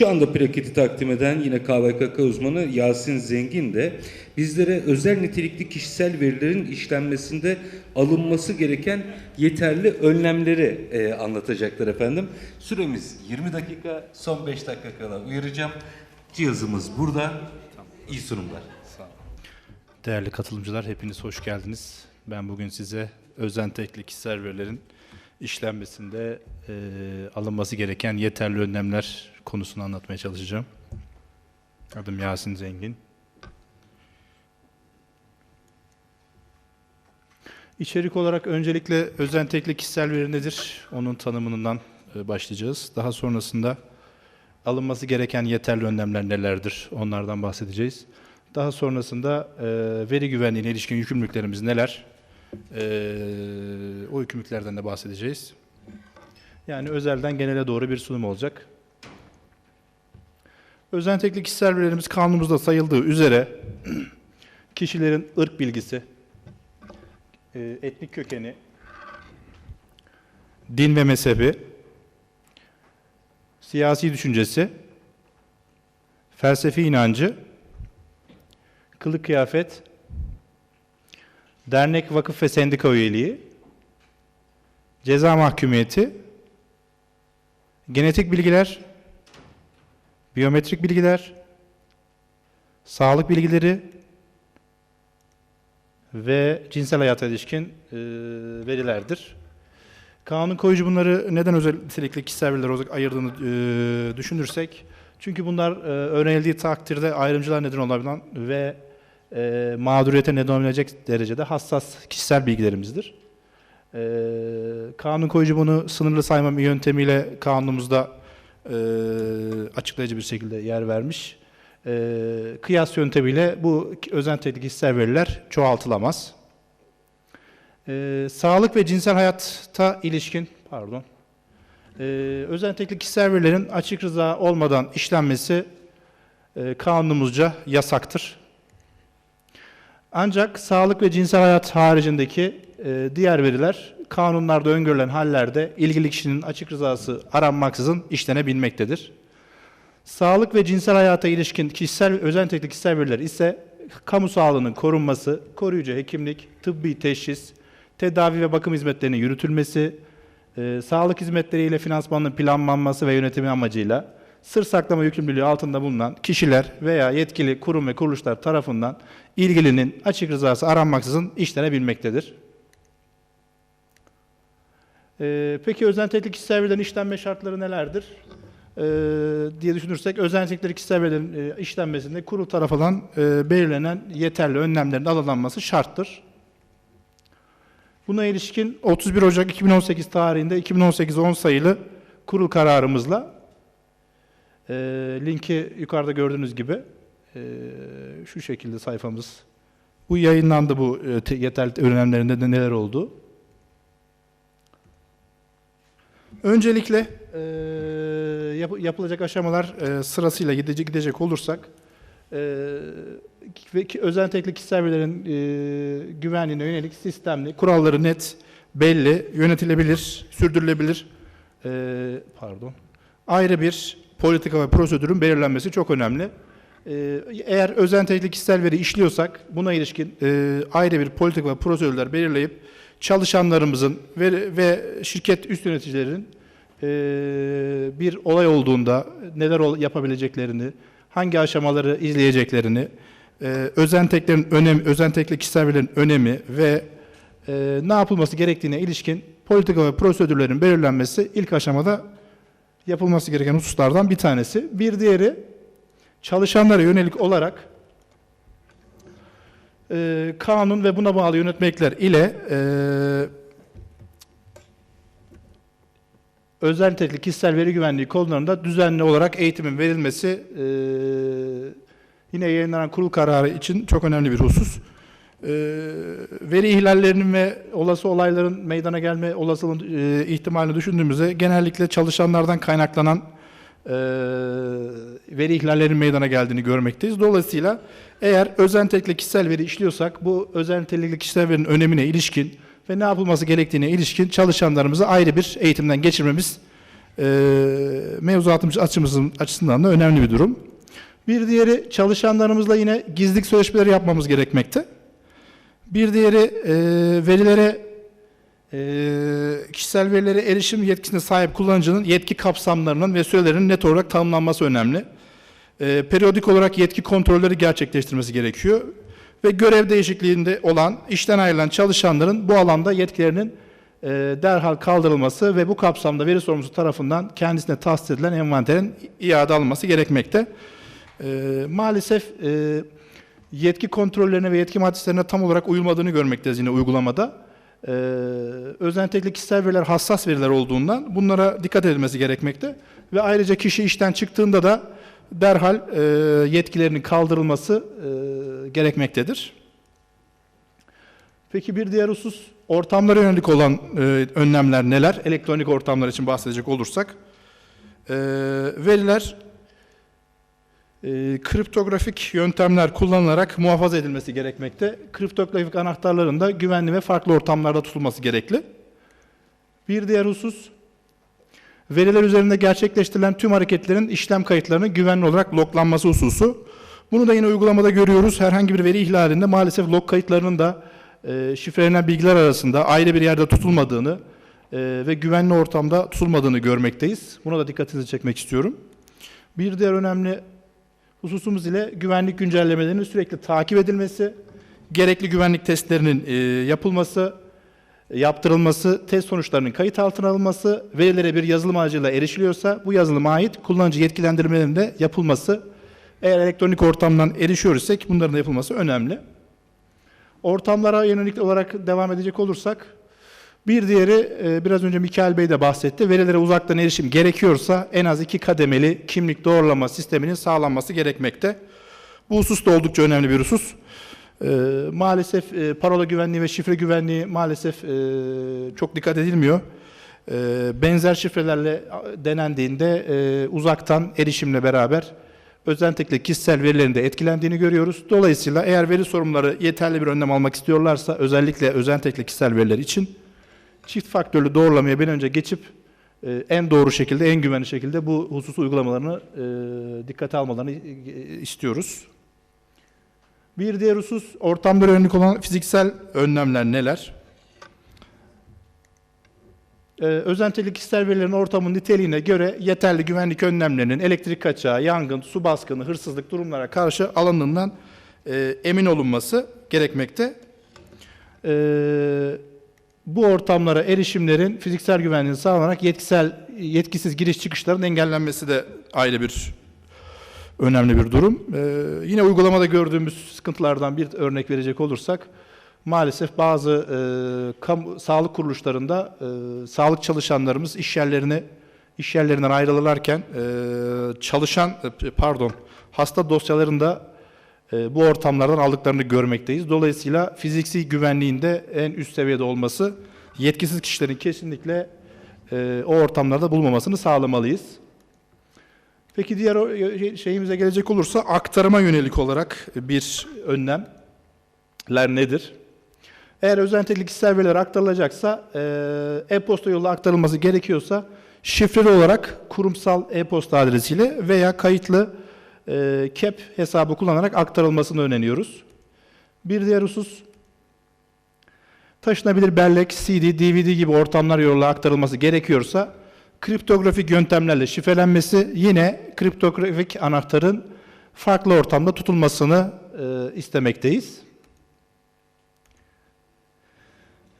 Şu anda plaketi takdim eden yine KVKK uzmanı Yasin Zengin de bizlere özel nitelikli kişisel verilerin işlenmesinde alınması gereken yeterli önlemleri e, anlatacaklar efendim. Süremiz 20 dakika, son 5 dakika kala uyaracağım. Cihazımız burada. İyi sunumlar. Değerli katılımcılar hepiniz hoş geldiniz. Ben bugün size özentekli kişisel verilerin işlenmesinde e, alınması gereken yeterli önlemler konusunu anlatmaya çalışacağım. Adım Yasin Zengin. İçerik olarak öncelikle özentekli kişisel veri nedir? Onun tanımından e, başlayacağız. Daha sonrasında alınması gereken yeterli önlemler nelerdir? Onlardan bahsedeceğiz. Daha sonrasında e, veri güvenliğine ilişkin yükümlülüklerimiz neler? E, o yükümlülüklerden de bahsedeceğiz. Yani özelden genele doğru bir sunum olacak. Özentekli kişisel verilerimiz kanunumuzda sayıldığı üzere kişilerin ırk bilgisi, e, etnik kökeni, din ve mezhebi, siyasi düşüncesi, felsefi inancı, kılık kıyafet, dernek, vakıf ve sendika üyeliği, ceza mahkumiyeti, genetik bilgiler, biyometrik bilgiler, sağlık bilgileri ve cinsel hayata ilişkin e, verilerdir. Kanun koyucu bunları neden özellikle kişisel veriler olarak ayırdığını e, düşünürsek, çünkü bunlar e, öğrenildiği takdirde ayrımcılar neden olabilen ve e, mağduriyete neden olabilecek derecede hassas kişisel bilgilerimizdir. E, kanun koyucu bunu sınırlı sayma yöntemiyle kanunumuzda e, açıklayıcı bir şekilde yer vermiş. E, kıyas yöntemiyle bu özentekli kişisel veriler çoğaltılamaz. E, sağlık ve cinsel hayata ilişkin, pardon, e, özentekli kişisel verilerin açık rıza olmadan işlenmesi e, kanunumuzca yasaktır. Ancak sağlık ve cinsel hayat haricindeki diğer veriler kanunlarda öngörülen hallerde ilgili kişinin açık rızası aranmaksızın işlenebilmektedir. Sağlık ve cinsel hayata ilişkin kişisel özentekli kişisel veriler ise kamu sağlığının korunması, koruyucu hekimlik, tıbbi teşhis, tedavi ve bakım hizmetlerinin yürütülmesi, e, sağlık hizmetleriyle finansmanın planlanması ve yönetimi amacıyla sır saklama yükümlülüğü altında bulunan kişiler veya yetkili kurum ve kuruluşlar tarafından ilgilinin açık rızası aranmaksızın işlenebilmektedir. Ee, peki özentekli kişisel verilerin işlenme şartları nelerdir? Ee, diye düşünürsek özentekli kişisel verilerin e, işlenmesinde kurul tarafından e, belirlenen yeterli önlemlerin alınması şarttır. Buna ilişkin 31 Ocak 2018 tarihinde 2018 10 sayılı kurul kararımızla e, linki yukarıda gördüğünüz gibi e, şu şekilde sayfamız. Bu yayınlandı bu te- yeterli önlemlerinde de neler oldu. Öncelikle e, yap- yapılacak aşamalar e, sırasıyla gidecek, gidecek olursak e, ve ki, özentekli kişisel verilerin e, güvenliğine yönelik sistemli, kuralları net, belli, yönetilebilir, sürdürülebilir, e, pardon, ayrı bir politika ve prosedürün belirlenmesi çok önemli. E, eğer özentekli kişisel veri işliyorsak buna ilişkin e, ayrı bir politika ve prosedürler belirleyip çalışanlarımızın ve, ve şirket üst yöneticilerin e, bir olay olduğunda neler ol- yapabileceklerini, hangi aşamaları izleyeceklerini, e, özenteklerin önemi, özentekli kişisel verilerin önemi ve e, ne yapılması gerektiğine ilişkin politika ve prosedürlerin belirlenmesi ilk aşamada yapılması gereken hususlardan bir tanesi. Bir diğeri çalışanlara yönelik olarak e, kanun ve buna bağlı yönetmelikler ile e, özel nitelikli kişisel veri güvenliği konularında düzenli olarak eğitimin verilmesi e, yine yayınlanan kurul kararı için çok önemli bir husus. E, veri ihlallerinin ve olası olayların meydana gelme olasılığını e, ihtimalini düşündüğümüzde genellikle çalışanlardan kaynaklanan e, veri ihlallerinin meydana geldiğini görmekteyiz. Dolayısıyla eğer özel nitelikli kişisel veri işliyorsak bu özel nitelikli kişisel verinin önemine ilişkin ve ne yapılması gerektiğine ilişkin çalışanlarımızı ayrı bir eğitimden geçirmemiz e, mevzuatımız açımızın açısından da önemli bir durum. Bir diğeri çalışanlarımızla yine gizlilik sözleşmeleri yapmamız gerekmekte. Bir diğeri e, verilere e, kişisel verilere erişim yetkisine sahip kullanıcının yetki kapsamlarının ve sürelerinin net olarak tanımlanması önemli. E, periyodik olarak yetki kontrolleri gerçekleştirmesi gerekiyor ve görev değişikliğinde olan işten ayrılan çalışanların bu alanda yetkilerinin e, derhal kaldırılması ve bu kapsamda veri sorumlusu tarafından kendisine tahsis edilen envanterin iade alınması gerekmekte. E, maalesef e, yetki kontrollerine ve yetki maddeslerine tam olarak uyulmadığını görmekteyiz yine uygulamada. Ee, özellikle kişisel veriler hassas veriler olduğundan bunlara dikkat edilmesi gerekmekte ve ayrıca kişi işten çıktığında da derhal e, yetkilerinin kaldırılması e, gerekmektedir. Peki bir diğer husus ortamlara yönelik olan e, önlemler neler? Elektronik ortamlar için bahsedecek olursak e, veriler e, kriptografik yöntemler kullanılarak muhafaza edilmesi gerekmekte. Kriptografik anahtarların da güvenli ve farklı ortamlarda tutulması gerekli. Bir diğer husus, veriler üzerinde gerçekleştirilen tüm hareketlerin işlem kayıtlarının güvenli olarak loglanması hususu. Bunu da yine uygulamada görüyoruz. Herhangi bir veri ihlalinde maalesef log kayıtlarının da e, şifrelenen bilgiler arasında ayrı bir yerde tutulmadığını e, ve güvenli ortamda tutulmadığını görmekteyiz. Buna da dikkatinizi çekmek istiyorum. Bir diğer önemli hususumuz ile güvenlik güncellemelerinin sürekli takip edilmesi, gerekli güvenlik testlerinin e, yapılması, yaptırılması, test sonuçlarının kayıt altına alınması, verilere bir yazılım aracıyla erişiliyorsa bu yazılıma ait kullanıcı yetkilendirmelerinin de yapılması, eğer elektronik ortamdan erişiyor isek bunların da yapılması önemli. Ortamlara yönelik olarak devam edecek olursak, bir diğeri e, biraz önce Mikail Bey de bahsetti. Verilere uzaktan erişim gerekiyorsa en az iki kademeli kimlik doğrulama sisteminin sağlanması gerekmekte. Bu husus da oldukça önemli bir husus. E, maalesef e, parola güvenliği ve şifre güvenliği maalesef e, çok dikkat edilmiyor. E, benzer şifrelerle denendiğinde e, uzaktan erişimle beraber özellikle kişisel verilerin de etkilendiğini görüyoruz. Dolayısıyla eğer veri sorumluları yeterli bir önlem almak istiyorlarsa özellikle özellikle kişisel veriler için çift faktörlü doğrulamaya bir önce geçip e, en doğru şekilde, en güvenli şekilde bu husus uygulamalarını e, dikkate almalarını e, istiyoruz. Bir diğer husus ortamlara yönelik olan fiziksel önlemler neler? Ee, özentili kişisel verilerin ortamın niteliğine göre yeterli güvenlik önlemlerinin elektrik kaçağı, yangın, su baskını, hırsızlık durumlara karşı alındığından e, emin olunması gerekmekte. Ee, bu ortamlara erişimlerin fiziksel güvenliğini sağlanarak yetkisel yetkisiz giriş çıkışların engellenmesi de ayrı bir önemli bir durum. Ee, yine uygulamada gördüğümüz sıkıntılardan bir örnek verecek olursak maalesef bazı e, sağlık kuruluşlarında e, sağlık çalışanlarımız iş yerlerine iş yerlerinden ayrılırlarken e, çalışan pardon hasta dosyalarında e, bu ortamlardan aldıklarını görmekteyiz. Dolayısıyla fiziksi güvenliğinde en üst seviyede olması yetkisiz kişilerin kesinlikle e, o ortamlarda bulunmamasını sağlamalıyız. Peki diğer o- şey- şeyimize gelecek olursa aktarıma yönelik olarak bir önlemler nedir? Eğer özellikle kişisel veriler aktarılacaksa, e, e-posta yolu aktarılması gerekiyorsa şifreli olarak kurumsal e-posta adresiyle veya kayıtlı e, CAP hesabı kullanarak aktarılmasını öneriyoruz. Bir diğer husus, taşınabilir bellek, CD, DVD gibi ortamlar yoluyla aktarılması gerekiyorsa, kriptografik yöntemlerle şifrelenmesi yine kriptografik anahtarın farklı ortamda tutulmasını e, istemekteyiz.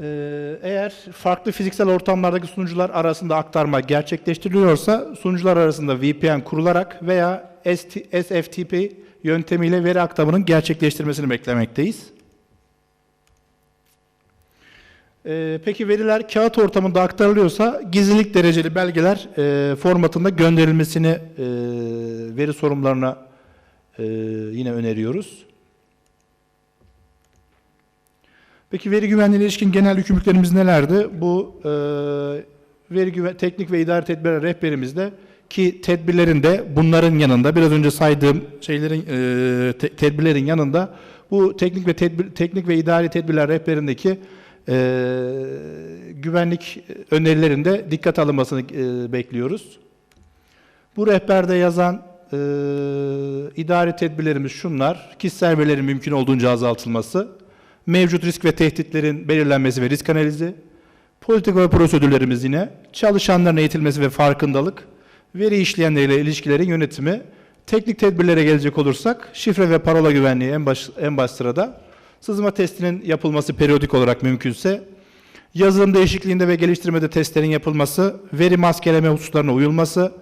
Ee, Eğer farklı fiziksel ortamlardaki sunucular arasında aktarma gerçekleştiriliyorsa sunucular arasında VPN kurularak veya SFTP yöntemiyle veri aktarımının gerçekleştirmesini beklemekteyiz. Ee, Peki veriler kağıt ortamında aktarılıyorsa gizlilik dereceli belgeler e, formatında gönderilmesini e, veri sorumlularına e, yine öneriyoruz. Peki veri güvenliğine ilişkin genel yükümlülüklerimiz nelerdi? Bu e, veri güven teknik ve idari tedbirler rehberimizde ki tedbirlerin de bunların yanında biraz önce saydığım şeylerin e, te- tedbirlerin yanında bu teknik ve tedbir, teknik ve idari tedbirler rehberindeki güvenlik önerilerinde dikkat alınmasını e, bekliyoruz. Bu rehberde yazan e, idari tedbirlerimiz şunlar. Kişisel verilerin mümkün olduğunca azaltılması, mevcut risk ve tehditlerin belirlenmesi ve risk analizi, politika ve prosedürlerimiz yine, çalışanların eğitilmesi ve farkındalık, veri işleyenleriyle ilişkilerin yönetimi, teknik tedbirlere gelecek olursak, şifre ve parola güvenliği en baş, en baş sırada, sızma testinin yapılması periyodik olarak mümkünse, yazılım değişikliğinde ve geliştirmede testlerin yapılması, veri maskeleme hususlarına uyulması,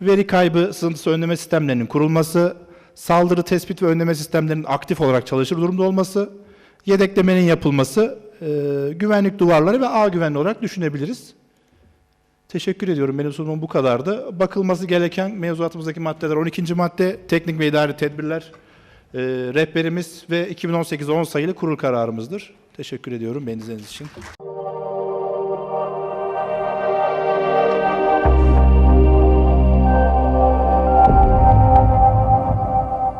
veri kaybı sızıntısı önleme sistemlerinin kurulması, saldırı tespit ve önleme sistemlerinin aktif olarak çalışır durumda olması, yedeklemenin yapılması, e, güvenlik duvarları ve ağ güvenliği olarak düşünebiliriz. Teşekkür ediyorum. Benim sunumum bu kadardı. Bakılması gereken mevzuatımızdaki maddeler 12. madde teknik ve idari tedbirler e, rehberimiz ve 2018-10 sayılı kurul kararımızdır. Teşekkür ediyorum beni izlediğiniz için.